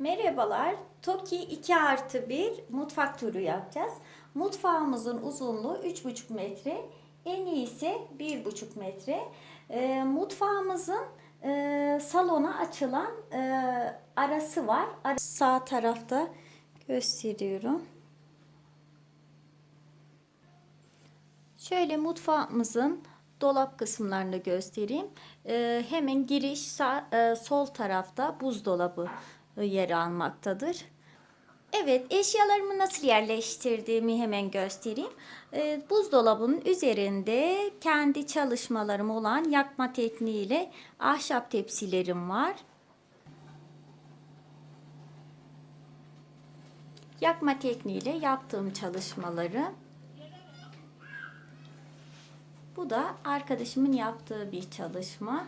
Merhabalar. Toki 2 artı 1 mutfak turu yapacağız. Mutfağımızın uzunluğu 3,5 metre. En iyisi 1,5 metre. Ee, mutfağımızın e, salona açılan e, arası var. Sağ tarafta gösteriyorum. Şöyle mutfağımızın dolap kısımlarını göstereyim. Ee, hemen giriş sağ, e, sol tarafta buzdolabı e, yer almaktadır. Evet, eşyalarımı nasıl yerleştirdiğimi hemen göstereyim. Ee, buzdolabının üzerinde kendi çalışmalarım olan yakma tekniğiyle ahşap tepsilerim var. Yakma tekniğiyle yaptığım çalışmaları. Bu da arkadaşımın yaptığı bir çalışma.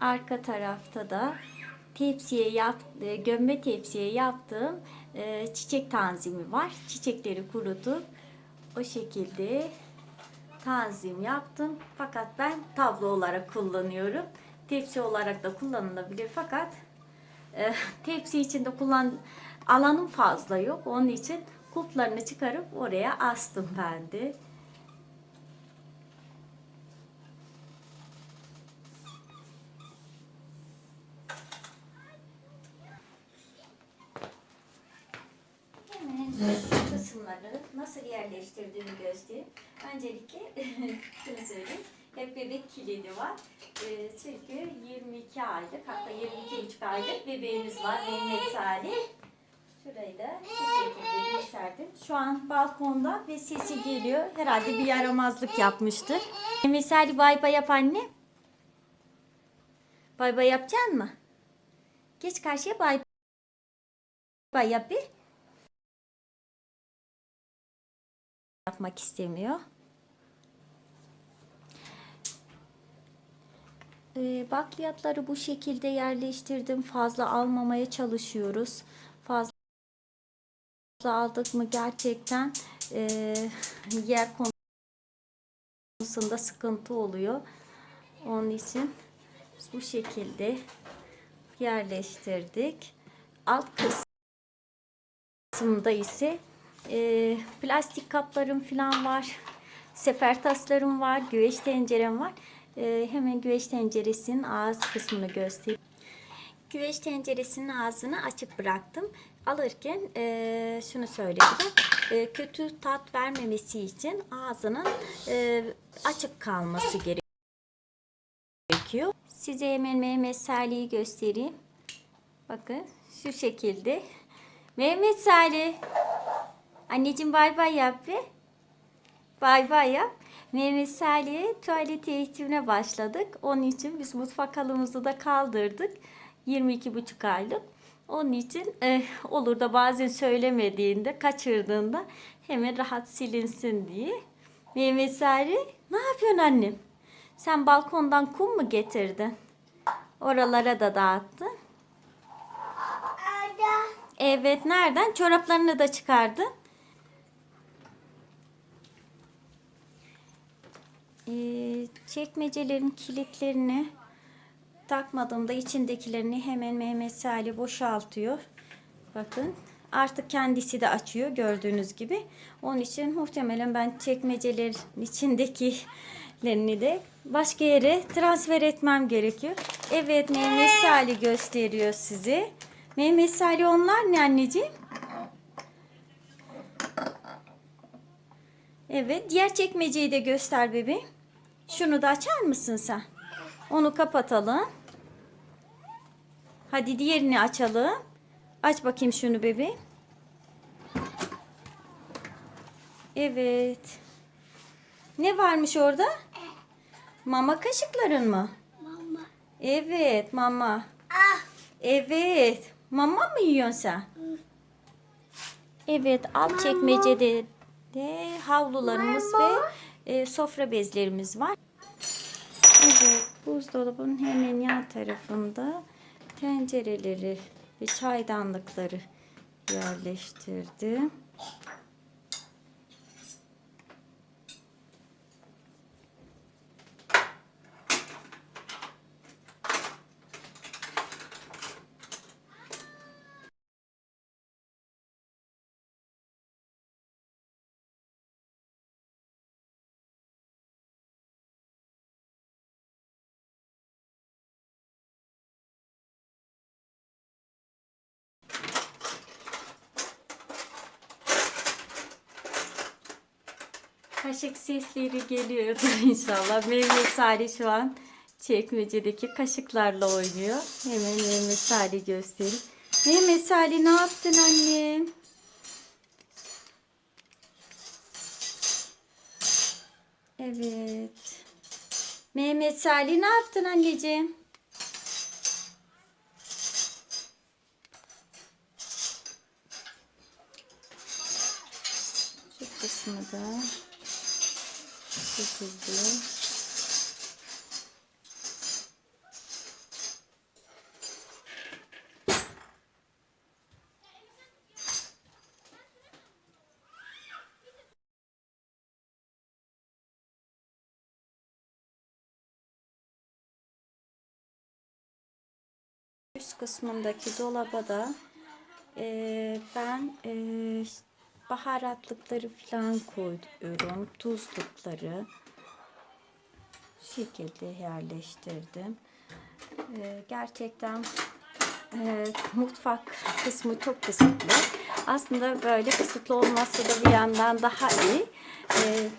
Arka tarafta da tepsiye yap, e, gömme tepsiye yaptığım e, çiçek tanzimi var. Çiçekleri kurutup o şekilde tanzim yaptım. Fakat ben tablo olarak kullanıyorum. Tepsi olarak da kullanılabilir fakat e, tepsi içinde kullan alanım fazla yok. Onun için kulplarını çıkarıp oraya astım ben de. Hemen şu kısımları nasıl yerleştirdiğimi göstereyim. Öncelikle şunu söyleyeyim. Hep bebek kilidi var. Ee, çünkü 22 aylık hatta 22,5 aylık bebeğimiz var. Mehmet Salih. Şurayı da şu gösterdim. Şu an balkonda ve sesi geliyor. Herhalde bir yaramazlık yapmıştır. Mehmet Salih bay bay yap anne. Bay bay yapacaksın mı? Geç karşıya bay bay yap bir. Yapmak istemiyor. Ee, bakliyatları bu şekilde yerleştirdim. Fazla almamaya çalışıyoruz. Fazla aldık mı gerçekten e, yer konusunda sıkıntı oluyor. Onun için bu şekilde yerleştirdik. Alt kısımda ise e, plastik kaplarım falan var. Sefer taslarım var. Güveç tencerem var. E, hemen güveç tenceresinin ağız kısmını göstereyim. Güveç tenceresinin ağzını açık bıraktım. Alırken e, şunu söyledim. E, kötü tat vermemesi için ağzının e, açık kalması gerekiyor. Size hemen Mehmet Salih'i göstereyim. Bakın şu şekilde. Mehmet Salih. Anneciğim bay bay yap bir. Bay bay yap. Mehmet Salih'e tuvalet eğitimine başladık. Onun için biz mutfak halımızı da kaldırdık. 22,5 aylık. Onun için e, olur da bazen söylemediğinde, kaçırdığında hemen rahat silinsin diye. Mehmet Salih, ne yapıyorsun annem? Sen balkondan kum mu getirdin? Oralara da dağıttın. Evet, nereden? Çoraplarını da çıkardın. Çekmecelerin kilitlerini takmadığımda içindekilerini hemen Mehmet Salih boşaltıyor. Bakın artık kendisi de açıyor gördüğünüz gibi. Onun için muhtemelen ben çekmecelerin içindekilerini de başka yere transfer etmem gerekiyor. Evet Mehmet Salih gösteriyor size. Mehmet Salih onlar ne anneciğim? Evet diğer çekmeceyi de göster bebeğim. Şunu da açar mısın sen? Onu kapatalım. Hadi diğerini açalım. Aç bakayım şunu bebeğim. Evet. Ne varmış orada? Mama kaşıkların mı? Mama. Evet mama. Ah. Evet. Mama mı yiyorsun sen? Evet alt çekmecede de havlularımız ve e, sofra bezlerimiz var. Evet buzdolabının hemen yan tarafında tencereleri ve çaydanlıkları yerleştirdim. Kaşık sesleri geliyordur inşallah. Mehmet Salih şu an çekmecedeki kaşıklarla oynuyor. Hemen Mehmet Salih göstereyim. Mehmet Salih ne yaptın annem? Evet. Mehmet Salih ne yaptın anneciğim? Şu kısmı da şu şekilde. Üst kısmındaki dolaba da eee, ben eee, baharatlıkları falan koyuyorum. Tuzlukları şekilde yerleştirdim. Eee, gerçekten eee, mutfak kısmı çok kısıtlı. Aslında böyle kısıtlı olması da bir yandan daha iyi. Eee,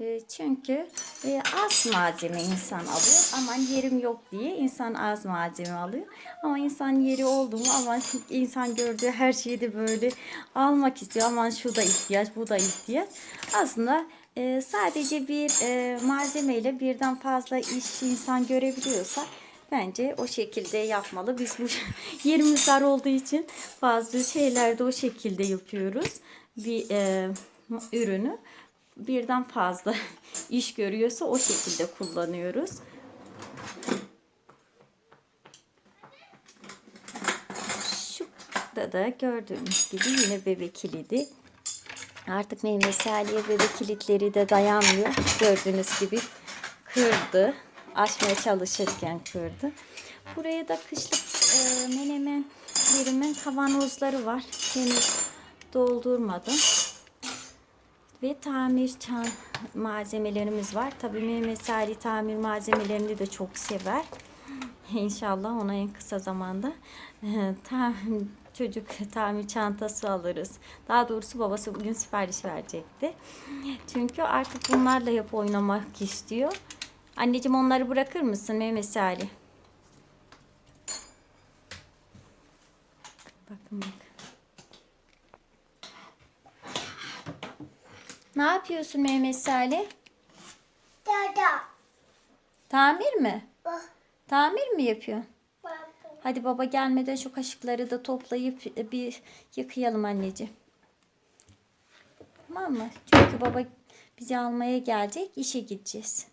e, Çünkü e, az malzeme insan alıyor. Aman yerim yok diye insan az malzeme alıyor. Ama insan yeri oldu mu aman insan gördüğü her şeyi de böyle almak istiyor. Aman şu da ihtiyaç, bu da ihtiyaç. Aslında e, sadece bir e, malzemeyle birden fazla iş insan görebiliyorsa bence o şekilde yapmalı. Biz bu yerimiz dar olduğu için bazı şeylerde o şekilde yapıyoruz. Bir e, ürünü birden fazla iş görüyorsa o şekilde kullanıyoruz. Şurada da gördüğünüz gibi yine bebek kilidi. Artık Mehmet Salih'e bebek kilitleri de dayanmıyor. Gördüğünüz gibi kırdı. Açmaya çalışırken kırdı. Buraya da kışlık e, menemenlerimin kavanozları var. Henüz doldurmadım ve tamir çan malzemelerimiz var. Tabii Mehmet Salih tamir malzemelerini de çok sever. İnşallah ona en kısa zamanda tam çocuk tamir çantası alırız. Daha doğrusu babası bugün sipariş verecekti. Çünkü artık bunlarla yap oynamak istiyor. Anneciğim onları bırakır mısın Mehmet Salih? Bakın bak. Ne yapıyorsun Mehmet Salih? Dada. Tamir mi? Bak. Tamir mi yapıyorsun? Bak. Hadi baba gelmeden şu kaşıkları da toplayıp e, bir yıkayalım anneciğim. Tamam mı? Çünkü baba bizi almaya gelecek. işe gideceğiz.